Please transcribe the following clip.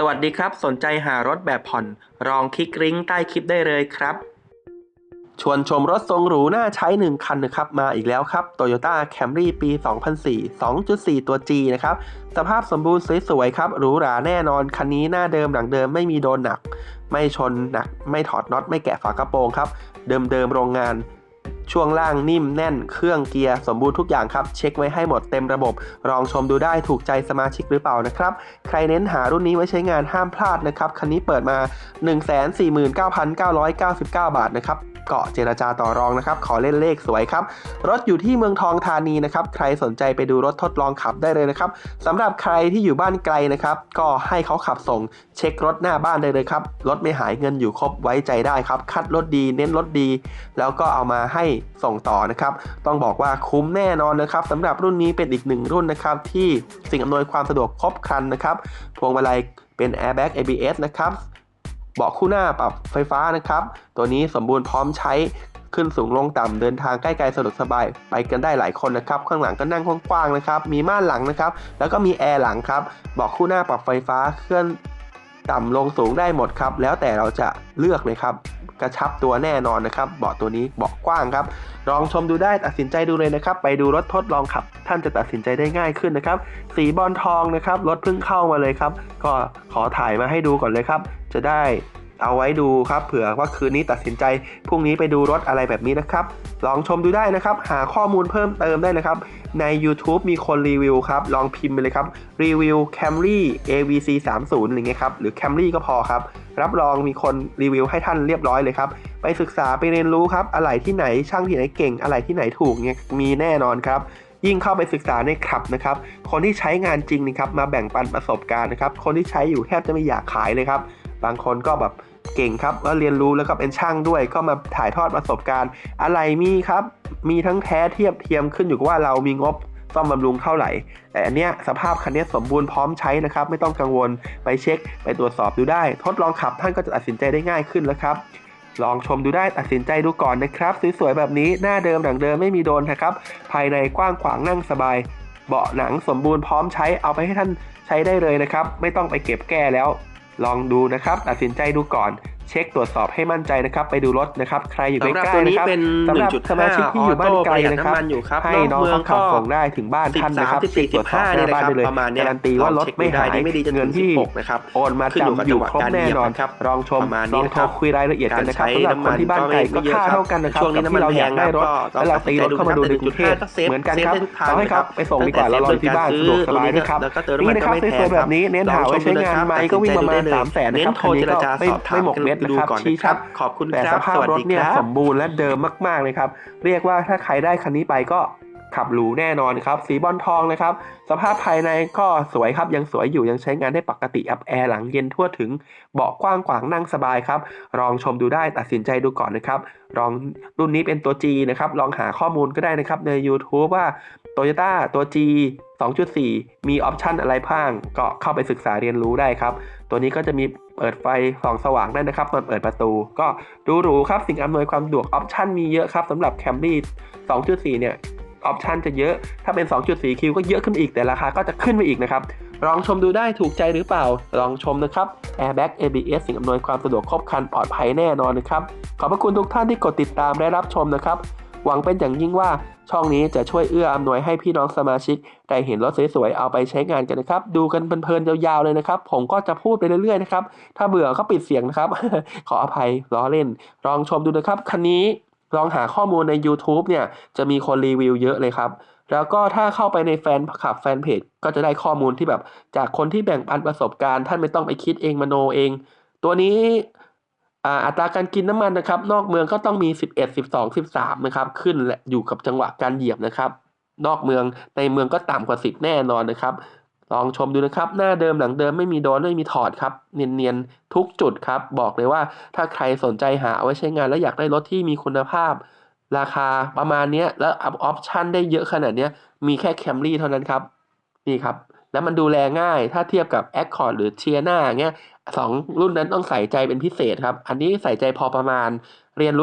สวัสดีครับ สนใจหารถแบบผ่อนลองคลิกลิงก์ใต้คลิปได้เลยครับ ชวนชมรถทรงหรูน่าใช้ 1 คันนะครับ มาอีกแล้วครับ Toyota Camry ปี 2004 2.4 ตัว G นะครับ สภาพสมบูรณ์สวยๆครับ หรูหราแน่นอน คันนี้หน้าเดิมหลังเดิมไม่มีโดนหนัก ไม่ชนหนัก ไม่ถอดน็อต ไม่แกะฝากระโปรงครับ เดิมๆโรงงาน ช่วงล่างนิ่มแน่น เครื่องเกียร์สมบูรณ์ทุกอย่างครับ เช็คไว้ให้หมดเต็มระบบ ลองชมดูได้ถูกใจสมาชิกหรือเปล่านะครับ ใครเน้นหารุ่นนี้ไว้ใช้งานห้ามพลาดนะครับ คันนี้เปิดมา 149,999 บาทนะครับเกาะเจรจาต่อรองนะครับ ขอเล่นเลขสวยครับ รถอยู่ที่เมืองทองธานีนะครับ ใครสนใจไปดูรถทดลองขับได้เลยนะครับสำหรับใครที่อยู่บ้านไกลนะครับ ก็ให้เขาขับส่ง เช็ครถหน้าบ้านได้เลยครับ รถไม่หายเงินอยู่ครบไว้ใจได้ครับ คัดรถดี เน้นรถดี แล้วก็เอามาให้ส่งต่อนะครับ ต้องบอกว่าคุ้มแน่นอนนะครับสำหรับรุ่นนี้เป็นอีกหนึ่งรุ่นนะครับ ที่สิ่งอำนวยความสะดวกครบครันนะครับ พวงมาลัยเป็น airbag ABS นะครับเบาะคู่หน้าปรับไฟฟ้านะครับ ตัวนี้สมบูรณ์พร้อมใช้ขึ้นสูงลงต่ำเดินทางใกล้ไกลสะดวกสบายไปกันได้หลายคนนะครับ ข้างหลังก็นั่งกว้างๆนะครับ มีม่านหลังนะครับ แล้วก็มีแอร์หลังครับเบาะคู่หน้าปรับไฟฟ้าเคลื่อน ต่ำลงสูงได้หมดครับ แล้วแต่เราจะเลือกเลยครับ กระชับตัวแน่นอนนะครับเบาะตัวนี้เบาะกว้างครับ ลองชมดูได้ตัดสินใจดูเลยนะครับ ไปดูรถทดลองขับ ท่านจะตัดสินใจได้ง่ายขึ้นนะครับ สีบอลทองนะครับรถเพิ่งเข้ามาเลยครับ ก็ขอถ่ายมาให้ดูก่อนเลยครับ จะได้ เอาไว้ดูครับเผื่อว่าคืนนี้ตัดสินใจพรุ่งนี้ไปดูรถอะไรแบบนี้นะครับ ลองชมดูได้นะครับ หาข้อมูลเพิ่มเติมได้นะครับ ใน YouTube มีคนรีวิวครับ ลองพิมพ์ไปเลยครับ รีวิว Camry AVC 30อะไรเงี้ยครับ หรือ Camry ก็พอครับ รับรองมีคนรีวิวให้ท่านเรียบร้อยเลยครับ ไปศึกษาไปเรียนรู้ครับ อะไรที่ไหนช่างที่ไหนเก่ง อะไรที่ไหนถูกเนี่ยมีแน่นอนครับยิ่งเข้าไปศึกษาในคลับนะครับ คนที่ใช้งานจริงนะครับมาแบ่งปันประสบการณ์นะครับ คนที่ใช้อยู่แทบจะไม่อยากขายเลยครับ บางคนก็แบบเก่งครับแล้วเรียนรู้แล้วก็เป็นช่างด้วย ก็มาถ่ายทอดประสบการณ์ อะไรมีครับ มีทั้งแท้เทียบเทียมขึ้นอยู่กับว่าเรามีงบซ่อมบำรุงเท่าไหร่ แต่อันเนี้ยสภาพคันนี้สมบูรณ์พร้อมใช้นะครับ ไม่ต้องกังวลไปเช็ค ไปตรวจสอบดูได้ ทดลองขับท่านก็จะตัดสินใจได้ง่ายขึ้นแล้วครับ ลองชมดูได้ตัดสินใจดูก่อนนะครับสวยๆแบบนี้หน้าเดิมหลังเดิมไม่มีโดนนะครับ ภายในกว้างขวางนั่งสบาย เบาะหนังสมบูรณ์พร้อมใช้เอาไปให้ท่านใช้ได้เลยนะครับ ไม่ต้องไปเก็บแก้แล้ว ลองดูนะครับ ตัดสินใจดูก่อน เช็คตรวจสอบให้มั่นใจนะครับ ไปดูรถนะครับ ใครอยู่ใกล้สำหรับๆตัวนี้นะครับเป็นสำหรับ1.5สมาชิกที่อยู่บ้านไกลออโต้นะครับประหยัดน้ำมันอยู่ครับให้น้องนอกเมืองเขาขับก็ส่งได้ถึงบ้านท่านนะครับ13เช็คตรวจสอบหน้าบ้านได้เลยประมาณเนี้ยการันตีว่ารถไม่หายลองเช็คดูได้ดีไม่ดีจะเงินที่ถึง16นะครับโอนมาขึ้นอยู่กับจำอยู่จังหวะครบการแน่นอนเหยียบครับลองชมประมาณลนี้องนะโทครัรบคุยรายละเอียดกันนะครับการใช้สำหรับคนที่บ้านไกลน้ำมันก็ค่าก็ไม่เยอะครับเท่ากันนะครับช่วงนี้กับที่เราอยากได้รถน้ำมันแพงครับแล้วเราตีรถเข้ามาดูในกรุงเทพก็เซฟเหมือนกันครับเซฟเส้นทางเราให้เขาไปส่งดีกว่าเรารอที่บ้านสะดวกสบายด้วยครับแล้วก็เติมน้ำมันนี่นะครับก็ไม่แพงสวยๆแบบนี้เน้นหาไว้ใช้งานไหมก็วิ่งประมาณสามแสนเน้นะนครับโทรเจรจาไม่สอบถามไม่หมกเม็ดกันนะดูครับก่อนชี้ชัดนะครับขอบคุณแต่ครับสภาพสวัสรถดีเนี่ยครับสมบูรณ์และเดิมมาก ๆเลยครับ เรียกว่าถ้าใครได้คันนี้ไปก็ ขับหรูแน่นอนครับ สีบอลทองนะครับ สภาพภายในก็สวยครับ ยังสวยอยู่ยังใช้งานได้ปกติอัพแอร์หลังเย็นทั่วถึงเบาะกว้างขวางนั่งสบายครับ ลองชมดูได้ตัดสินใจดูก่อนนะครับ ลองรุ่นนี้เป็นตัว G นะครับ ลองหาข้อมูลก็ได้นะครับ ใน YouTube ว่า Toyota ตัว G 2.4 มีออปชันอะไรบ้าง ก็เข้าไปศึกษาเรียนรู้ได้ครับ ตัวนี้ก็จะมีเปิดไฟส่องสว่างได้นะครับตอนเปิดประตู ก็ดูหรูครับ สิ่งอำนวยความสะดวกออปชันมีเยอะครับสำหรับ Camry 2.4 เนี่ย ออปชันจะเยอะ ถ้าเป็น 2.4 คิวก็เยอะขึ้นไปอีกแต่ราคาก็จะขึ้นไปอีกนะครับ ลองชมดูได้ถูกใจหรือเปล่า ลองชมนะครับ Airbag ABS สิ่งอำนวยความสะดวกครบครันปลอดภัยแน่นอนนะครับ ขอบพระคุณทุกท่านที่กดติดตามและรับชมนะครับ หวังเป็นอย่างยิ่งว่าช่องนี้จะช่วยเอื้ออำนวยให้พี่น้องสมาชิก ได้เห็นรถสวยๆ เอาไปใช้งานกันนะครับ ดูกันเพลินๆยาวๆเลยนะครับ ผมก็จะพูดไปเรื่อยๆนะครับ ถ้าเบื่อก็ปิดเสียงนะครับ ขออภัยล้อเล่น ลองชมดูนะครับ คันนี้ ลองหาข้อมูลใน YouTube เนี่ยจะมีคนรีวิวเยอะเลยครับ แล้วก็ถ้าเข้าไปในแฟนคลับแฟนเพจก็จะได้ข้อมูลที่แบบจากคนที่แบ่งปันประสบการณ์ ท่านไม่ต้องไปคิดเองมโนเอง ตัวนี้อ่าอัตราการกินน้ำมันนะครับ นอกเมืองก็ต้องมี 11 12 13 นะครับ ขึ้นและอยู่กับจังหวะการเหยียบนะครับ นอกเมืองในเมืองก็ต่ำกว่า 10 แน่นอนนะครับ ลองชมดูนะครับ หน้าเดิมหลังเดิมไม่มีโดนไม่มีถอดครับ เนียนๆ ทุกจุดครับ บอกเลยว่าถ้าใครสนใจหาเอาไว้ใช้งานแล้วอยากได้รถที่มีคุณภาพ ราคาประมาณนี้แล้วอัพออปชันได้เยอะขนาดนี้มีแค่ Camry เท่านั้นครับ นี่ครับ แล้วมันดูแลง่ายถ้าเทียบกับ Accord หรือ t i a n a เงี้ยสองรุ่นนั้นต้องใส่ใจเป็นพิเศษครับ อันนี้ใส่ใจพอประมาณเรียนรู้